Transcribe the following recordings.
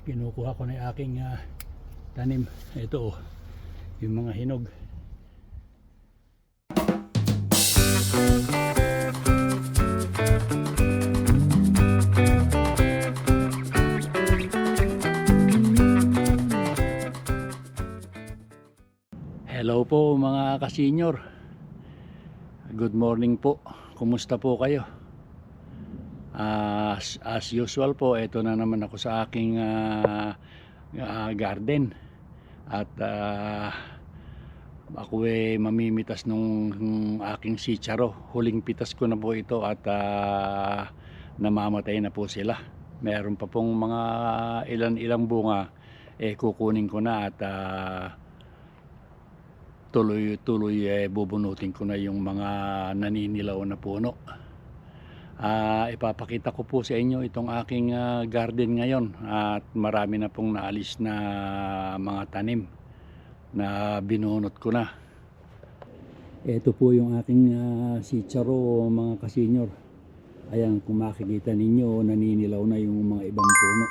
Kinukuha ko na yung aking ah, tanim. Ito oh, yung mga hinog. Hello po mga kasenyor. Good morning po. Kumusta po kayo? As, as usual po, ito na naman ako sa aking ah, ah, garden. At ah, ako eh mamimitas nung, aking sicharo. Huling pitas ko na po ito at ah, namamatay na po sila. Meron pa pong mga ilan-ilang bunga eh kukunin ko na at ah, tuloy-tuloy eh, bubunutin ko na yung mga naninilaw na puno. Ah, ipapakita ko po sa inyo itong aking ah, garden ngayon at marami na pong naalis na mga tanim na binunot ko na. Ito po yung aking uh, sicharo mga kasenyor. Ayan kung makikita ninyo naninilaw na yung mga ibang puno.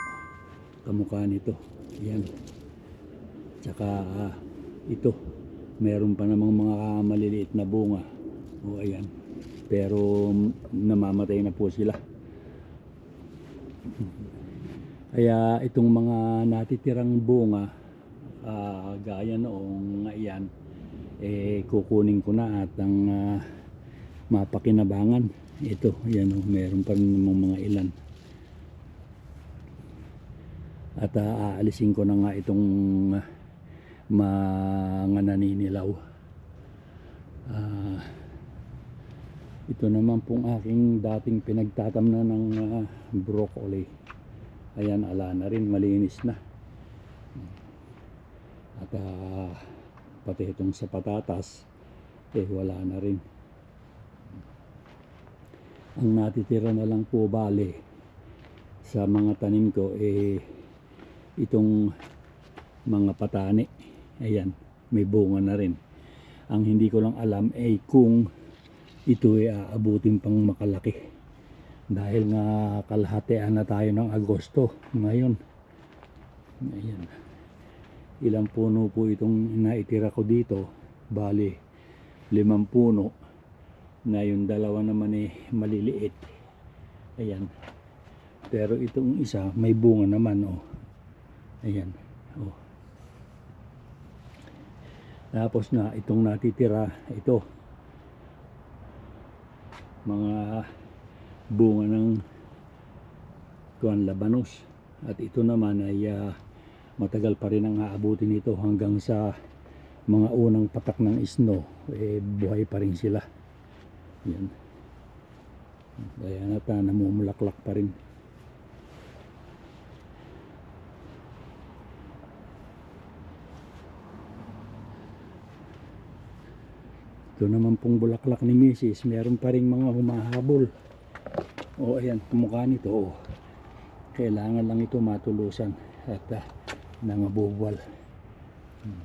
Kamukha nito. Ayan. Tsaka ah, ito meron pa namang mga maliliit na bunga. O ayan. Pero namamatay na po sila. Kaya itong mga natitirang bunga ah, gaya noong iyan eh kukunin ko na at ang ah, mapakinabangan ito yan oh, meron pa rin mga ilan at ah, aalisin ko na nga itong ah, mga naninilaw. Ah, ito naman pong aking dating pinagtatamna ng ah, broccoli. Ayan, ala na rin, malinis na. At ah, pati itong sa patatas, eh wala na rin. Ang natitira na lang po bale sa mga tanim ko eh itong mga patani. Ayan, may bunga na rin. Ang hindi ko lang alam ay kung ito ay aabutin pang makalaki. Dahil nga kalahatean na tayo ng Agosto ngayon. Ayan. Ilang puno po itong naitira ko dito. Bali, limang puno. Na yung dalawa naman ay maliliit. Ayan. Pero itong isa may bunga naman oh. Ayan. Oh. Tapos na itong natitira ito. Mga bunga ng kuan labanos. At ito naman ay ah, matagal pa rin ang aabutin nito hanggang sa mga unang patak ng snow eh buhay pa rin sila. Yan. Kaya nata namumulaklak pa rin. Ito naman pong bulaklak ni Mrs. Meron pa rin mga humahabol. O ayan, kumukha nito. Oh. Kailangan lang ito matulusan at uh, nangabubuwal. Hmm.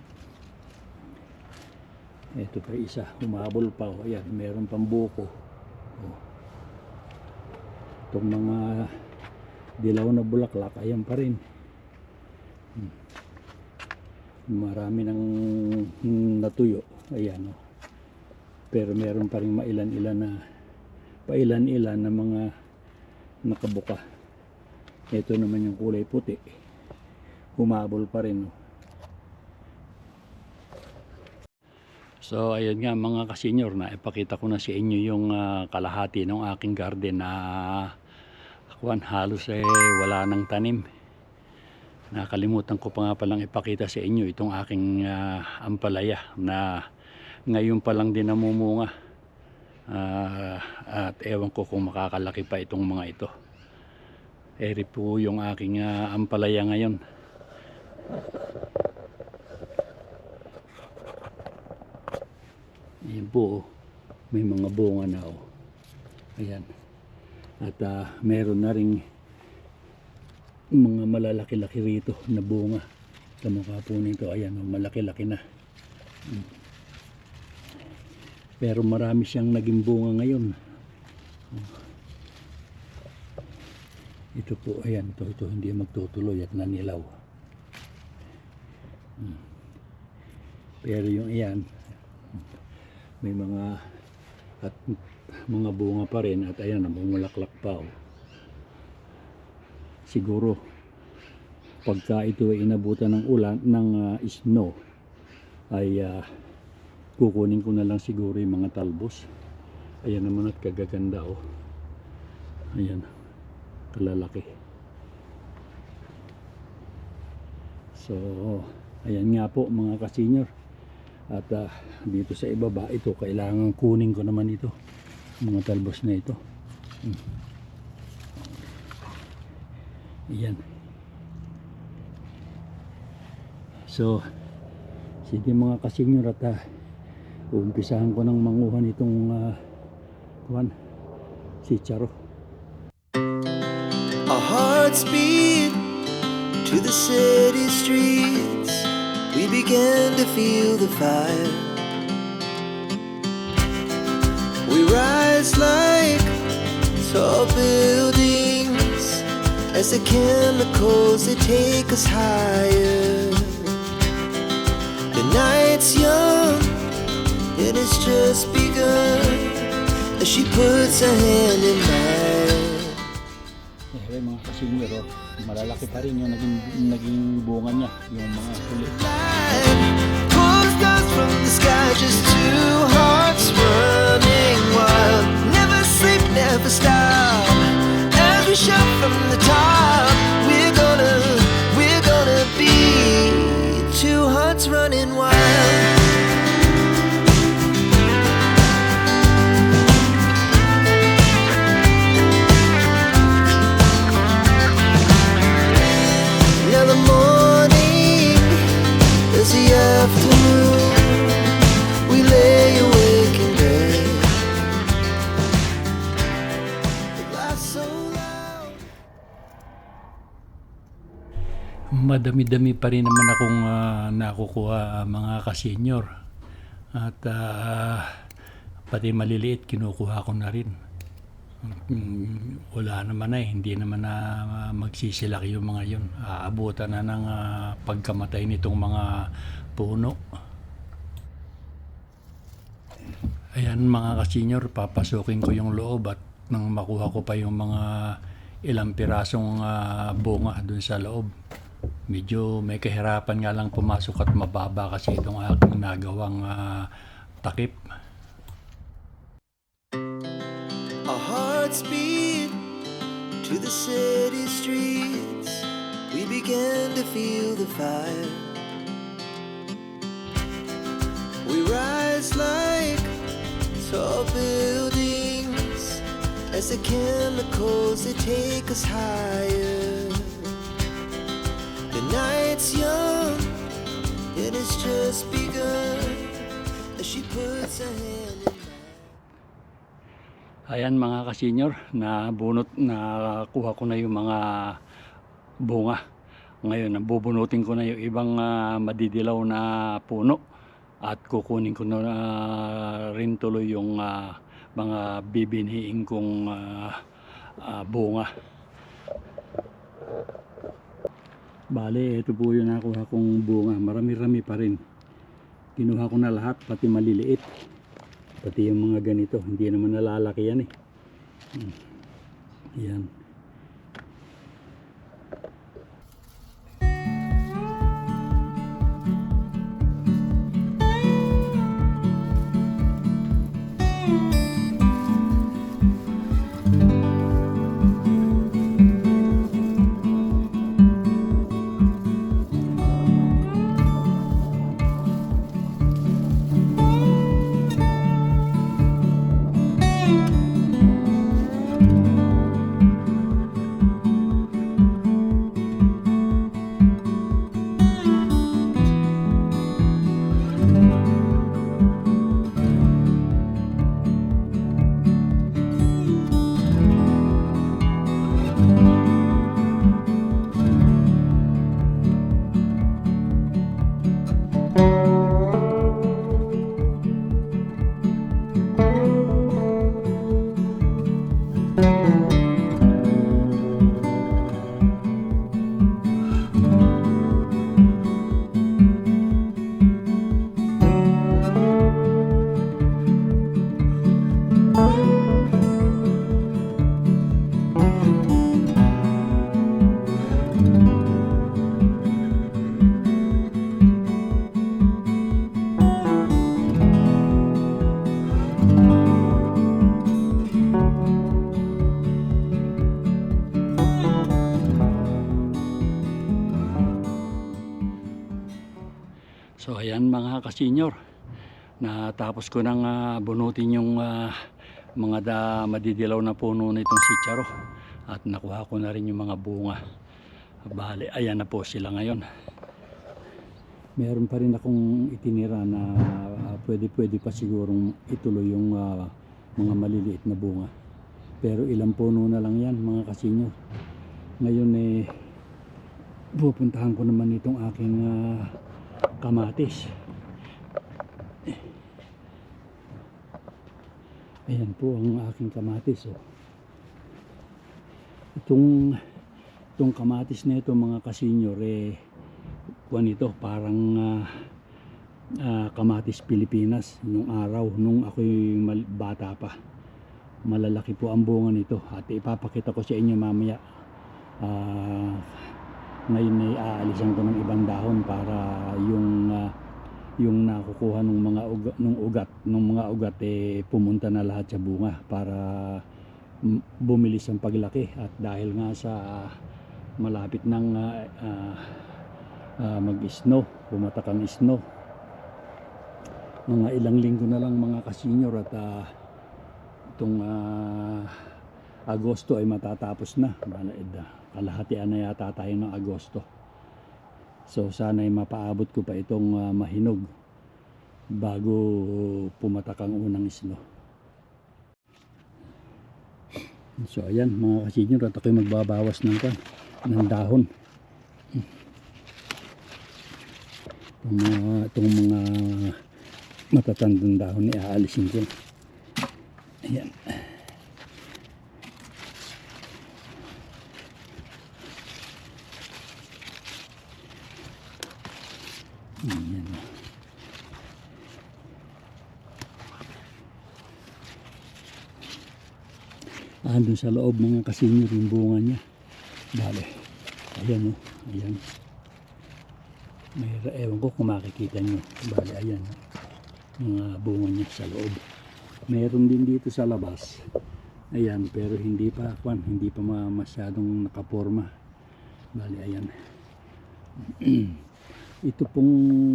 Ito pa isa, humahabol pa. Oh. Ayan, meron pang buko. Oh. Itong mga dilaw na bulaklak, ayan pa rin. Hmm. Marami nang hmm, natuyo. Ayan, oh pero meron pa rin mailan-ilan na pailan-ilan na mga nakabuka. Ito naman yung kulay puti. Humabol pa rin so ayun nga mga kasenyor na ipakita ko na sa inyo yung ah, kalahati ng aking garden na kuwan halos eh wala nang tanim. Nakalimutan ko pa nga palang ipakita sa inyo itong aking ah, ampalaya na ngayon pa lang din namumunga Ah, at ewan ko kung makakalaki pa itong mga ito eri po yung aking ah, ampalaya ngayon ayan po oh. may mga bunga na oh. ayan at ah, meron na ring mga malalaki-laki rito na bunga kamukha po nito ayan oh, malaki-laki na Mm. Pero marami siyang naging bunga ngayon. Ito po, ayan, ito, ito hindi magtutuloy at nanilaw. Hmm. Pero yung iyan, may mga at mga bunga pa rin at ayan, namumulaklak pa. Oh. Siguro, pagka ito ay inabutan ng ulan, ng ah, snow, ay ah, kukunin ko na lang siguro yung mga talbos. Ayan naman at kagaganda oh. Ayan, kalalaki. So, ayan nga po mga kasenyor. At ah, dito sa ibaba, ito kailangan kunin ko naman ito. Mga talbos na ito. Hmm. Ayan. So, sige mga kasenyor at ah, uumpisahan ko ng manguha nitong uh, kuhan, si Charo. Our hearts beat to the city streets. We began to feel the fire. We rise like tall buildings as the chemicals they take us higher. The night's young, it has just begun as she puts her hand in mine. Eh, mga malalaki pa rin yung naging, naging bunga niya, yung mga huli. pulls dust from the sky, just two hearts running wild. Never sleep, never stop. As we shout from the top, we're gonna, we're gonna be two hearts running wild. Madami-dami pa rin naman akong ah, nakukuha ah, mga kasenyor. At ah, pati maliliit, kinukuha ko na rin. Mm, wala naman na eh, hindi naman na magsisilaki yung mga yun. Aabutan na ng ah, pagkamatay nitong mga puno. Ayan mga kasenyor, papasukin ko yung loob at nang makuha ko pa yung mga ilang pirasong ah, bunga dun sa loob. Medyo may kahirapan nga lang pumasok at mababa kasi itong aking nagawang ah, takip. Our hearts beat to the city streets. We began to feel the fire. We rise like tall buildings as the chemicals they take us higher. Night's young, it has just begun as she puts her hand in. Ayan mga kasenyor, na bunot na kuha ko na yung mga bunga. Ngayon, nabubunutin ko na yung ibang ah, madidilaw na puno at kukunin ko na ah, rin tuloy yung ah, mga bibinhiin kong ah, ah, bunga. Bale, ito po yung nakuha kong bunga. Marami-rami pa rin. Kinuha ko na lahat, pati maliliit. Pati yung mga ganito, hindi naman nalalaki yan eh. Hmm. Yan. Kasenyor, natapos ko nang ah, bunutin yung ah, mga da, madidilaw na puno nitong sitsaro at nakuha ko na rin yung mga bunga. Bale, ayan na po sila ngayon. Meron pa rin akong itinira na ah, pwede pwede pa sigurong ituloy yung ah, mga maliliit na bunga. Pero ilang puno na lang yan mga kasenyor. Ngayon eh, pupuntahan ko naman itong aking ah, kamatis. Ayan po ang aking kamatis. Oh. Itong, itong kamatis na ito mga kasenyor eh, kuwan ito parang ah, ah, kamatis Pilipinas nung araw nung mal- bata pa. Malalaki po ang bunga nito at ipapakita ko sa inyo mamaya. Ah, ngayon ay aalisan ko ng ibang dahon para yung ah, yung nakukuha ng mga ugat, ng ugat ng mga ugat eh pumunta na lahat sa bunga para mm, bumilis ang paglaki at dahil nga sa malapit ng ah, ah, ah, mag-snow, pumatak ang snow. Mga ilang linggo na lang mga kasenyor at ah, itong ah, Agosto ay matatapos na. Kalahatian na yata tayo ng Agosto. So sana ay mapaabot ko pa itong ah, mahinog bago pumatak ang unang snow. So ayan mga kasenyor at ako'y magbabawas ng, kan- ng dahon. Itong mga, itong mga matatandang dahon ay aalisin ko. Ayan. Ayan. Andun sa loob mga kasinyo yung bunga niya. Bale. Ayan o. Ayan. May ewan ko kung makikita nyo. Bale, ayan. Mga bunga niya sa loob. Meron din dito sa labas. Ayan, pero hindi pa kwan, hindi pa ma- masyadong nakaporma. Bale, ayan. ito pong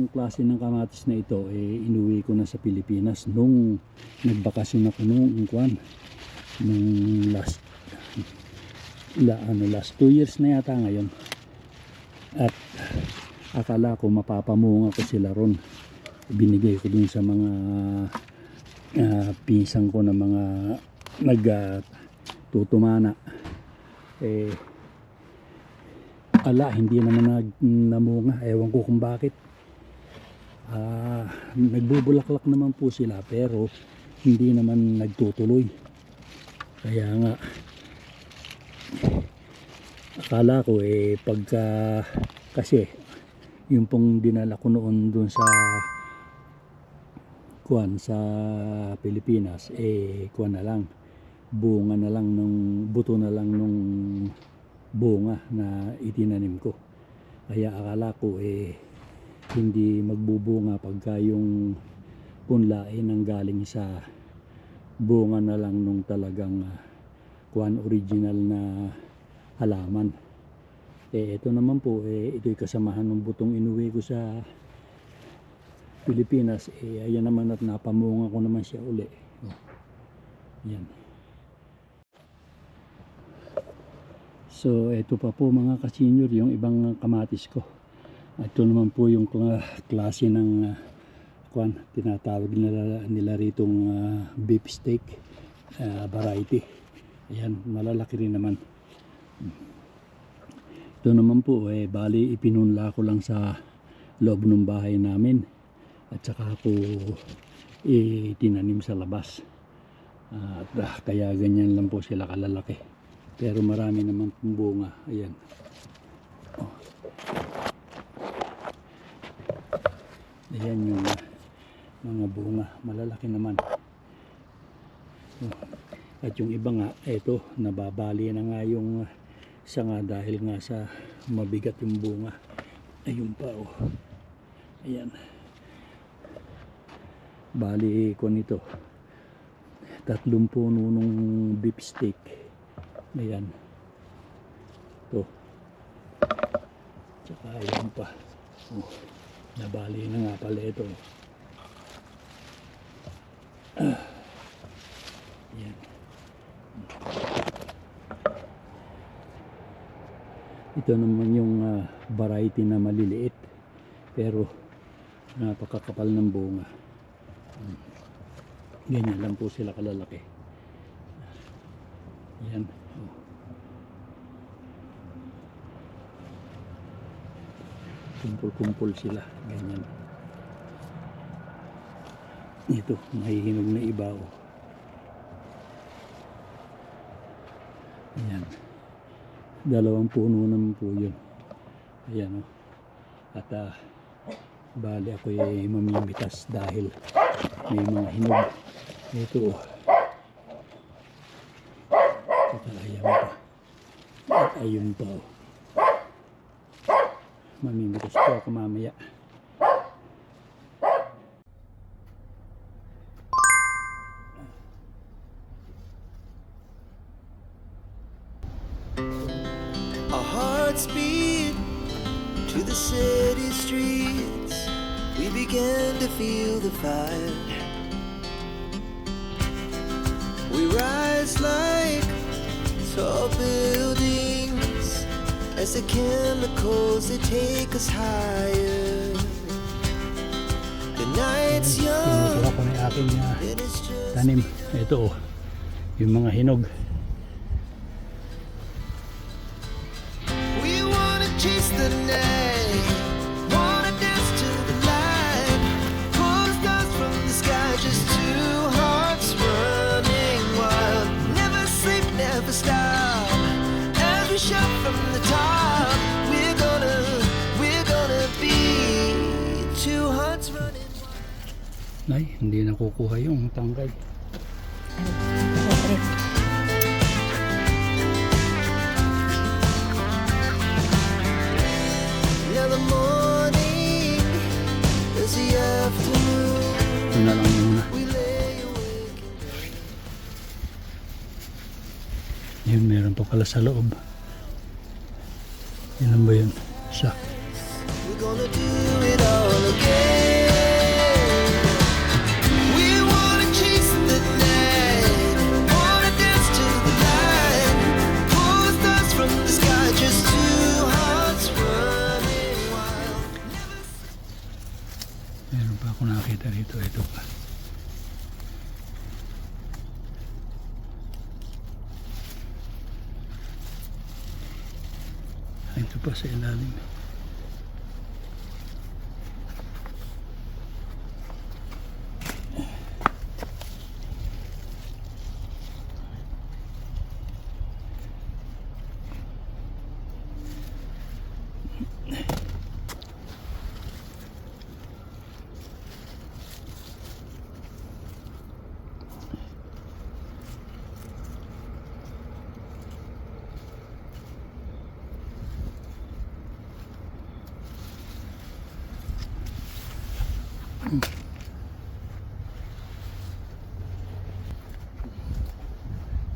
klase ng kamatis na ito, eh, inuwi ko na sa Pilipinas nung nagbakasyon ako nung kwan, nung last la, ano, last two years na yata ngayon. At akala ko mapapamunga ko sila ron. Binigay ko dun sa mga ah, pinsan ko na mga nag ah, tutumana. Eh, ala, hindi naman nag, namunga. Ewan ko kung bakit. Ah, nagbubulaklak naman po sila pero hindi naman nagtutuloy. Kaya nga. Akala ko eh pagka kasi yung pong dinala ko noon dun sa kuan sa Pilipinas eh kuan na lang. Bunga na lang nung buto na lang nung bunga na itinanim ko. Kaya akala ko eh hindi magbubunga pagka yung punlain ang galing sa bunga na lang nung talagang kuan original na halaman. Eh ito naman po eh ito'y kasamahan ng butong inuwi ko sa Pilipinas. Eh ayan naman at napamunga ko naman siya uli. Oh. yan so ito pa po mga kasenyor yung ibang kamatis ko. Ito naman po yung kla- klase ng ah, kuan tinatawag nila, nila ritong ah, beef steak ah, variety. Ayan malalaki rin naman. Ito naman po eh bali ipinunla ko lang sa loob ng bahay namin. At saka po eh, tinanim sa labas. At ah, kaya ganyan lang po sila kalalaki. Pero marami naman pong bunga. Ayan. Oh. ayan yung ah, mga bunga malalaki naman Oh. at yung iba nga eto nababali na nga yung ah, sanga dahil nga sa mabigat yung bunga ayun pa oh ayan bali ko nito tatlong puno nung beef steak ayan to tsaka ayan pa oh. Nabali na nga pala ito. Ah. Yan. Ito naman yung ah, variety na maliliit pero napakakapal ng bunga. Ganyan lang po sila kalalaki. Yan. Oh. Kumpul-kumpul sila. Ganyan. Ito, mahihinog na ibaw. Ayan. Dalawang puno naman po yun. Ayan o. At ah, bali ako ay mamimitas dahil may mga hinog. Ito o. At ayan pa. At ayun pa o. Mamimitas po ako mamaya. Feel the fire. We rise like tall buildings as the chemicals they take us higher. The night's young, Pinukuha ko na yung aking ah, just tanim. Ito o. Yung mga hinog. We wanna chase the night, hindi nakukuha yung afternoon. Ito na lang muna. Yun, meron pa pala sa loob. Ilan ba yun? Isa. We're gonna do it all again. Dito. Ito pa. Ito pa sa ilalim.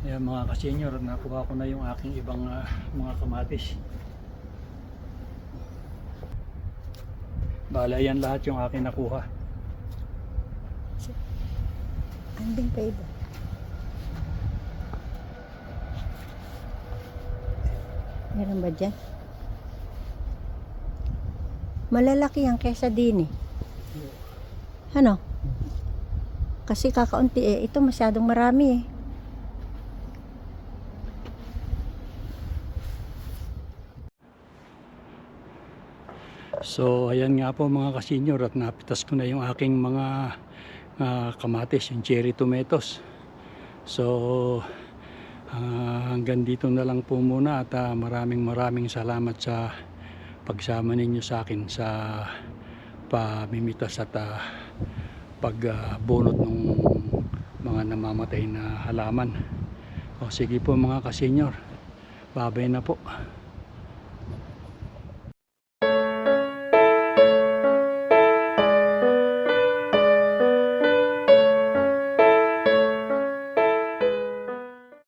Ayan mga kasenyor, nakuha ko na yung aking ibang ah, mga kamatis. Bala yan lahat yung aking nakuha. Anding pa iba. Meron ba dyan? Malalaki yan kesa din eh. Ano? Kasi kakaunti eh. Ito masyadong marami eh. So ayan nga po mga kasenyor at napitas ko na yung aking mga ah, kamatis, yung cherry tomatoes. So ah, hanggang dito na lang po muna at ah, maraming maraming salamat sa pagsama ninyo sa akin sa pamimitas at uh, pagbunot ng mga namamatay na halaman. O sige po mga kasenyor, babay na po.